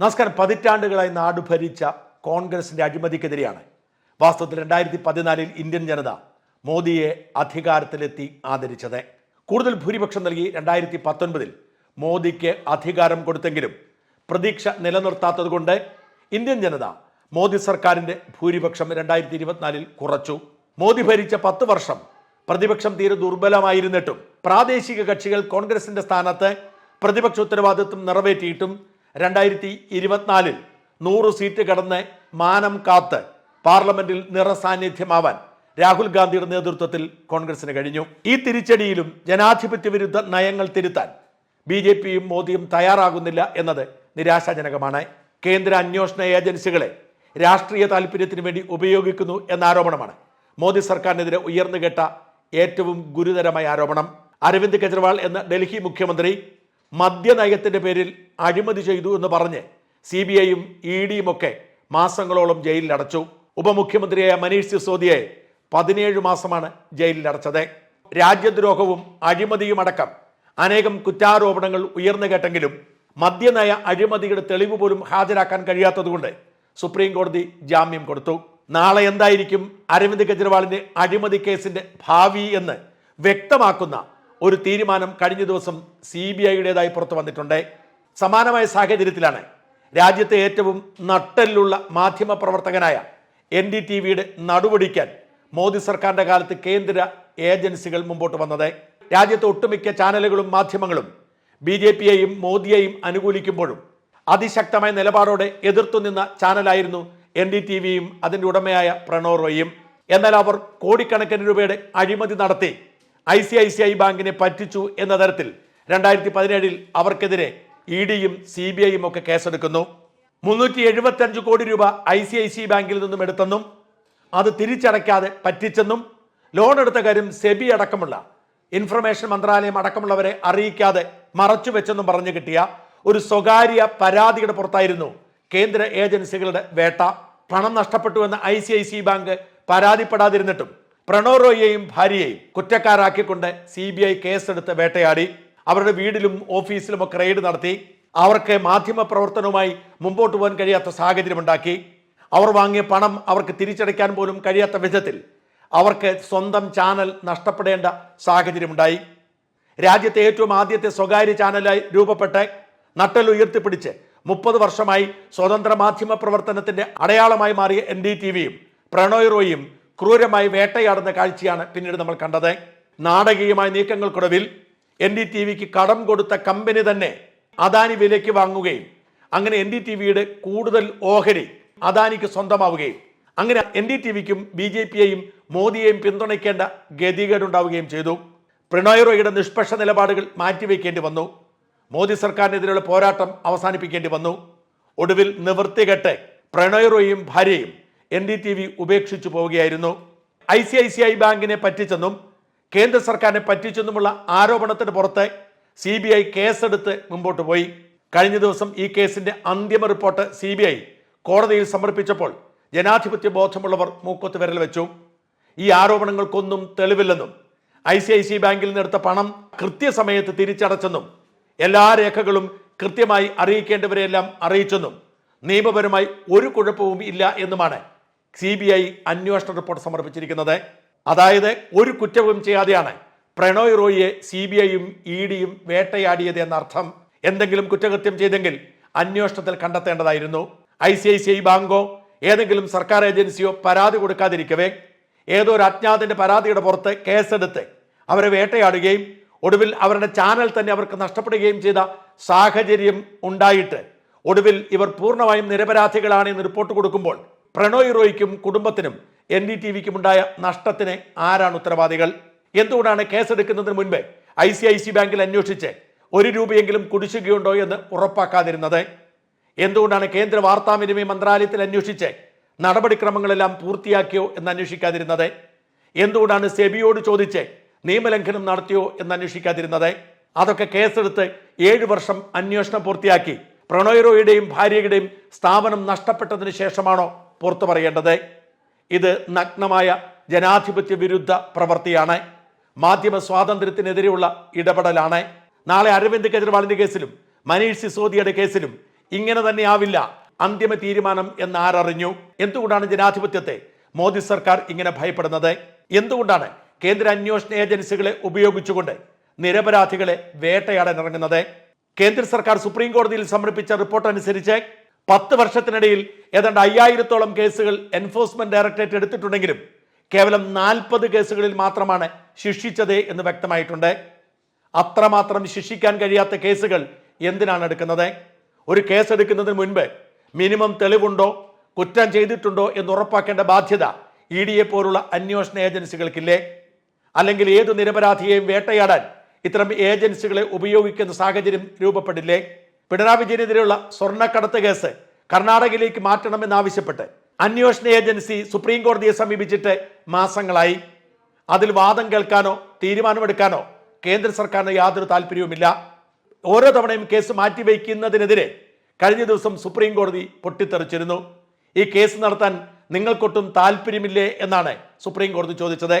നമസ്കാരം. പതിറ്റാണ്ടുകളായി നാട് ഭരിച്ച കോൺഗ്രസിന്റെ അഴിമതിക്കെതിരെയാണ്. വാസ്തവത്തിൽ രണ്ടായിരത്തി പതിനാലിൽ ഇന്ത്യൻ ജനത മോദിയെ അധികാരത്തിലെത്തി ആദരിച്ചത്. കൂടുതൽ ഭൂരിപക്ഷം നൽകി രണ്ടായിരത്തി പത്തൊൻപതിൽ മോദിക്ക് അധികാരം കൊടുത്തെങ്കിലും പ്രതീക്ഷ നിലനിർത്താത്തതുകൊണ്ട് ഇന്ത്യൻ ജനത മോദി സർക്കാരിന്റെ ഭൂരിപക്ഷം രണ്ടായിരത്തി ഇരുപത്തിനാലിൽ കുറച്ചു. മോദി ഭരിച്ച പത്ത് വർഷം പ്രതിപക്ഷം തീരെ ദുർബലമായിരുന്നിട്ടും പ്രാദേശിക കക്ഷികൾ കോൺഗ്രസിന്റെ സ്ഥാനത്ത് പ്രതിപക്ഷ ഉത്തരവാദിത്വം നിറവേറ്റിയിട്ടും രണ്ടായിരത്തി ഇരുപത്തിനാലിൽ നൂറ് സീറ്റ് കടന്ന് മാനം കാത്ത് പാർലമെന്റിൽ നിറസാന്നിധ്യമാവാൻ രാഹുൽ ഗാന്ധിയുടെ നേതൃത്വത്തിൽ കോൺഗ്രസിന് കഴിഞ്ഞു. ഈ തിരിച്ചടിയിലും ജനാധിപത്യ വിരുദ്ധ നയങ്ങൾ തിരുത്താൻ ബി ജെ പിയും മോദിയും തയ്യാറാകുന്നില്ല എന്നത് നിരാശാജനകമാണ്. കേന്ദ്ര അന്വേഷണ ഏജൻസികളെ രാഷ്ട്രീയ താല്പര്യത്തിന് വേണ്ടി ഉപയോഗിക്കുന്നു എന്ന ആരോപണമാണ് മോദി സർക്കാരിനെതിരെ ഉയർന്നു കേട്ട ഏറ്റവും ഗുരുതരമായ ആരോപണം. അരവിന്ദ് കെജ്രിവാൾ എന്ന ഡൽഹി മുഖ്യമന്ത്രി മദ്യനയത്തിന്റെ പേരിൽ അഴിമതി ചെയ്തു എന്ന് പറഞ്ഞ് സി ബി ഐയും ഇ ഡിയും ഒക്കെ മാസങ്ങളോളം ജയിലിൽ അടച്ചു. ഉപമുഖ്യമന്ത്രിയായ മനീഷ് സിസോദിയെ പതിനേഴ് മാസമാണ് ജയിലിൽ അടച്ചത്. രാജ്യദ്രോഹവും അഴിമതിയും അടക്കം അനേകം കുറ്റാരോപണങ്ങൾ ഉയർന്നു കേട്ടെങ്കിലും മദ്യനയ അഴിമതിയുടെ തെളിവ് പോലും ഹാജരാക്കാൻ കഴിയാത്തതുകൊണ്ട് സുപ്രീം കോടതി ജാമ്യം കൊടുത്തു. നാളെ എന്തായിരിക്കും അരവിന്ദ് കെജ്രിവാളിന്റെ അഴിമതി കേസിന്റെ ഭാവി എന്ന് വ്യക്തമാക്കുന്ന ഒരു തീരുമാനം കഴിഞ്ഞ ദിവസം സി ബി ഐയുടേതായി പുറത്തു വന്നിട്ടുണ്ട്. സമാനമായ സാഹചര്യത്തിലാണ് രാജ്യത്തെ ഏറ്റവും നട്ടെല്ലുള്ള മാധ്യമ പ്രവർത്തകനായ എൻ ഡി ടി വിയുടെ നടുവടിക്കാൻ മോദി സർക്കാരിന്റെ കാലത്ത് കേന്ദ്ര ഏജൻസികൾ മുമ്പോട്ട് വന്നത്. രാജ്യത്തെ ഒട്ടുമിക്ക ചാനലുകളും മാധ്യമങ്ങളും ബി ജെ പിയെയും മോദിയെയും അനുകൂലിക്കുമ്പോഴും അതിശക്തമായ നിലപാടോടെ എതിർത്തു നിന്ന ചാനലായിരുന്നു എൻ ഡി ടി വിയും അതിന്റെ ഉടമയായ പ്രണോറോയും എന്നാൽ അവർ കോടിക്കണക്കിന് രൂപയുടെ അഴിമതി നടത്തി I C I C I ബാങ്കിനെ പറ്റിച്ചു എന്ന തരത്തിൽ രണ്ടായിരത്തി പതിനേഴിൽ അവർക്കെതിരെ ഇ ഡിയും സി ബി ഐയും ഒക്കെ കേസെടുക്കുന്നു. മുന്നൂറ്റി എഴുപത്തി അഞ്ച് കോടി രൂപ ഐ സി ഐ സി ബാങ്കിൽ നിന്നും എടുത്തെന്നും അത് തിരിച്ചടയ്ക്കാതെ പറ്റിച്ചെന്നും ലോൺ എടുത്ത കാര്യം സെബി അടക്കമുള്ള ഇൻഫർമേഷൻ മന്ത്രാലയം അടക്കമുള്ളവരെ അറിയിക്കാതെ മറച്ചു വെച്ചെന്നും പറഞ്ഞു കിട്ടിയ ഒരു സ്വകാര്യ പരാതിയുടെ പുറത്തായിരുന്നു കേന്ദ്ര ഏജൻസികളുടെ വേട്ട. പണം നഷ്ടപ്പെട്ടുവെന്ന് I C I C bank പരാതിപ്പെടാതിരുന്നിട്ടും Prannoy റോയിയെയും ഭാര്യയെയും കുറ്റക്കാരാക്കിക്കൊണ്ട് സി ബി ഐ കേസെടുത്ത് വേട്ടയാടി. അവരുടെ വീടിലും ഓഫീസിലും ഒക്കെ റെയ്ഡ് നടത്തി. അവർക്ക് മാധ്യമ പ്രവർത്തനവുമായി മുമ്പോട്ട് പോകാൻ കഴിയാത്ത സാഹചര്യമുണ്ടാക്കി അവർ വാങ്ങിയ പണം അവർക്ക് തിരിച്ചടയ്ക്കാൻ പോലും കഴിയാത്ത വിധത്തിൽ അവർക്ക് സ്വന്തം ചാനൽ നഷ്ടപ്പെടേണ്ട സാഹചര്യമുണ്ടായി രാജ്യത്തെ ഏറ്റവും ആദ്യത്തെ സ്വകാര്യ ചാനലായി രൂപപ്പെട്ട് നട്ടൽ ഉയർത്തിപ്പിടിച്ച് മുപ്പത് വർഷമായി സ്വതന്ത്ര മാധ്യമ പ്രവർത്തനത്തിന്റെ അടയാളമായി മാറിയ എൻ ഡി ടി വിയും പ്രണോയ് റോയും ക്രൂരമായി വേട്ടയാടുന്ന കാഴ്ചയാണ് പിന്നീട് നമ്മൾ കണ്ടത്. നാടകീയമായ നീക്കങ്ങൾക്കൊടുവിൽ എൻ ഡി ടി വിക്ക് കടം കൊടുത്ത കമ്പനി തന്നെ അദാനി വിലയ്ക്ക് വാങ്ങുകയും അങ്ങനെ എൻ ഡി ടി വിയുടെ കൂടുതൽ ഓഹരി അദാനിക്ക് സ്വന്തമാവുകയും അങ്ങനെ എൻ ഡി ടി വിക്കും ബി ജെ പിയെയും മോദിയെയും പിന്തുണയ്ക്കേണ്ട ഗതികേടുണ്ടാവുകയും ചെയ്തു. പ്രണോയ് നിഷ്പക്ഷ നിലപാടുകൾ മാറ്റിവെക്കേണ്ടി വന്നു. മോദി സർക്കാരിനെതിരെയുള്ള പോരാട്ടം അവസാനിപ്പിക്കേണ്ടി വന്നു. ഒടുവിൽ നിവൃത്തികെട്ട് പ്രണോയ് ഭാര്യയും എൻ ഡി ടി വി ഉപേക്ഷിച്ചു പോവുകയായിരുന്നു. I C I C I ബാങ്കിനെ പറ്റിച്ചെന്നും കേന്ദ്ര സർക്കാരിനെ പറ്റിച്ചെന്നുമുള്ള ആരോപണത്തിന് പുറത്ത് സി ബി ഐ കേസെടുത്ത് മുമ്പോട്ട് പോയി. കഴിഞ്ഞ ദിവസം ഈ കേസിന്റെ അന്തിമ റിപ്പോർട്ട് സി ബി ഐ കോടതിയിൽ സമർപ്പിച്ചപ്പോൾ ജനാധിപത്യ ബോധമുള്ളവർ മൂക്കൊത്ത് വിരൽ വെച്ചു. ഈ ആരോപണങ്ങൾക്കൊന്നും തെളിവില്ലെന്നും ഐ സി ഐ സി ബാങ്കിൽ നിന്നെടുത്ത പണം കൃത്യസമയത്ത് തിരിച്ചടച്ചെന്നും എല്ലാ രേഖകളും കൃത്യമായി അറിയിക്കേണ്ടവരെയെല്ലാം അറിയിച്ചെന്നും നിയമപരമായി ഒരു കുഴപ്പവും ഇല്ല എന്നുമാണ് സി ബി ഐ അന്വേഷണ റിപ്പോർട്ട് സമർപ്പിച്ചിരിക്കുന്നത്. അതായത് ഒരു കുറ്റവും ചെയ്യാതെയാണ് പ്രണോയ് റോയിയെ സി ബി ഐയും ഇ ഡിയും വേട്ടയാടിയത് എന്നർത്ഥം. എന്തെങ്കിലും കുറ്റകൃത്യം ചെയ്തെങ്കിൽ അന്വേഷണത്തിൽ കണ്ടെത്തേണ്ടതായിരുന്നു. I C I C I ബാങ്കോ ഏതെങ്കിലും സർക്കാർ ഏജൻസിയോ പരാതി കൊടുക്കാതിരിക്കവേ. ഏതോ ഒരു അജ്ഞാതന്റെ പരാതിയുടെ പുറത്ത് കേസെടുത്ത് അവരെ വേട്ടയാടുകയും ഒടുവിൽ അവരുടെ ചാനൽ തന്നെ അവർക്ക് നഷ്ടപ്പെടുകയും ചെയ്ത സാഹചര്യം ഉണ്ടായിട്ട് ഒടുവിൽ ഇവർ പൂർണമായും നിരപരാധികളാണ് എന്ന് റിപ്പോർട്ട് കൊടുക്കുമ്പോൾ പ്രണോയ് റോയ്ക്കും കുടുംബത്തിനും എൻ ഡി ടി വിക്കും ഉണ്ടായ നഷ്ടത്തിന് ആരാണ് ഉത്തരവാദികൾ? എന്തുകൊണ്ടാണ് കേസെടുക്കുന്നതിന് മുൻപ് ഐ സി ഐ സി ബാങ്കിൽ അന്വേഷിച്ച് ഒരു രൂപയെങ്കിലും കുടിശ്ശികയുണ്ടോ എന്ന് ഉറപ്പാക്കാതിരുന്നത്? എന്തുകൊണ്ടാണ് കേന്ദ്ര വാർത്താവിനിമയ മന്ത്രാലയത്തിൽ അന്വേഷിച്ച് നടപടിക്രമങ്ങളെല്ലാം പൂർത്തിയാക്കിയോ എന്ന് അന്വേഷിക്കാതിരുന്നത്? എന്തുകൊണ്ടാണ് സെബിയോട് ചോദിച്ച് നിയമലംഘനം നടത്തിയോ എന്ന് അന്വേഷിക്കാതിരുന്നത്? അതൊക്കെ കേസെടുത്ത് ഏഴ് വർഷം അന്വേഷണം പൂർത്തിയാക്കി പ്രണോയ് റോയുടെയും ഭാര്യയുടെയും സ്ഥാപനം നഷ്ടപ്പെട്ടതിന് ശേഷമാണോ പുറത്തു പറയേണ്ടത്. ഇത് നഗ്നമായ ജനാധിപത്യ വിരുദ്ധ പ്രവൃത്തിയാണ് മാധ്യമ സ്വാതന്ത്ര്യത്തിനെതിരെയുള്ള ഇടപെടലാണ്. നാളെ അരവിന്ദ് കെജ്രിവാളിന്റെ കേസിലും മനീഷ് സിസോദിയുടെ കേസിലും ഇങ്ങനെ തന്നെ ആവില്ല. അന്തിമ തീരുമാനം എന്ന് ആരറിഞ്ഞു? എന്തുകൊണ്ടാണ് ജനാധിപത്യത്തെ മോദി സർക്കാർ ഇങ്ങനെ ഭയപ്പെടുന്നത്? എന്തുകൊണ്ടാണ് കേന്ദ്ര അന്വേഷണ ഏജൻസികളെ ഉപയോഗിച്ചുകൊണ്ട് നിരപരാധികളെ വേട്ടയാടാൻ ഇറങ്ങുന്നത്? കേന്ദ്ര സർക്കാർ സുപ്രീം കോടതിയിൽ സമർപ്പിച്ച റിപ്പോർട്ട് അനുസരിച്ച് പത്ത് വർഷത്തിനിടയിൽ ഏതാണ്ട് അയ്യായിരത്തോളം കേസുകൾ എൻഫോഴ്സ്മെന്റ് ഡയറക്ടറേറ്റ് എടുത്തിട്ടുണ്ടെങ്കിലും കേവലം നാൽപ്പത് കേസുകളിൽ മാത്രമാണ് ശിക്ഷിച്ചത് എന്ന് വ്യക്തമായിട്ടുണ്ട്. അത്രമാത്രം ശിക്ഷിക്കാൻ കഴിയാത്ത കേസുകൾ എന്തിനാണ് എടുക്കുന്നത്? ഒരു കേസ് എടുക്കുന്നതിന് മുൻപ് മിനിമം തെളിവുണ്ടോ? കുറ്റം ചെയ്തിട്ടുണ്ടോ എന്ന് ഉറപ്പാക്കേണ്ട ബാധ്യത ഇ ഡിയെ പോലുള്ള അന്വേഷണ ഏജൻസികൾക്കില്ലേ? അല്ലെങ്കിൽ ഏത് നിരപരാധിയെയും വേട്ടയാടാൻ ഇത്തരം ഏജൻസികളെ ഉപയോഗിക്കുന്ന സാഹചര്യം രൂപപ്പെടില്ലേ? പിണറായി വിജയനെതിരെയുള്ള സ്വർണക്കടത്ത് കേസ് കർണാടകയിലേക്ക് മാറ്റണമെന്നാവശ്യപ്പെട്ട് അന്വേഷണ ഏജൻസി സുപ്രീം കോടതിയെ സമീപിച്ചിട്ട് മാസങ്ങളായി. അതിൽ വാദം കേൾക്കാനോ തീരുമാനമെടുക്കാനോ കേന്ദ്ര സർക്കാരിന് യാതൊരു താല്പര്യവുമില്ല. ഓരോ തവണയും കേസ് മാറ്റിവെക്കുന്നതിനെതിരെ കഴിഞ്ഞ ദിവസം സുപ്രീം കോടതി പൊട്ടിത്തെറിച്ചിരുന്നു. ഈ കേസ് നടത്താൻ നിങ്ങൾക്കൊട്ടും താല്പര്യമില്ലേ എന്നാണ് സുപ്രീം കോടതി ചോദിച്ചത്.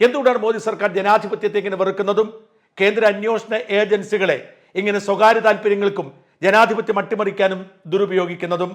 എന്തുകൊണ്ടാണ് മോദി സർക്കാർ ജനാധിപത്യത്തെ ഇങ്ങനെ വെറുക്കുന്നതും? കേന്ദ്ര അന്വേഷണ ഏജൻസികളെ ഇങ്ങനെ സ്വകാര്യ താല്പര്യങ്ങൾക്കും ജനാധിപത്യം അട്ടിമറിക്കാനും ദുരുപയോഗിക്കുന്നതും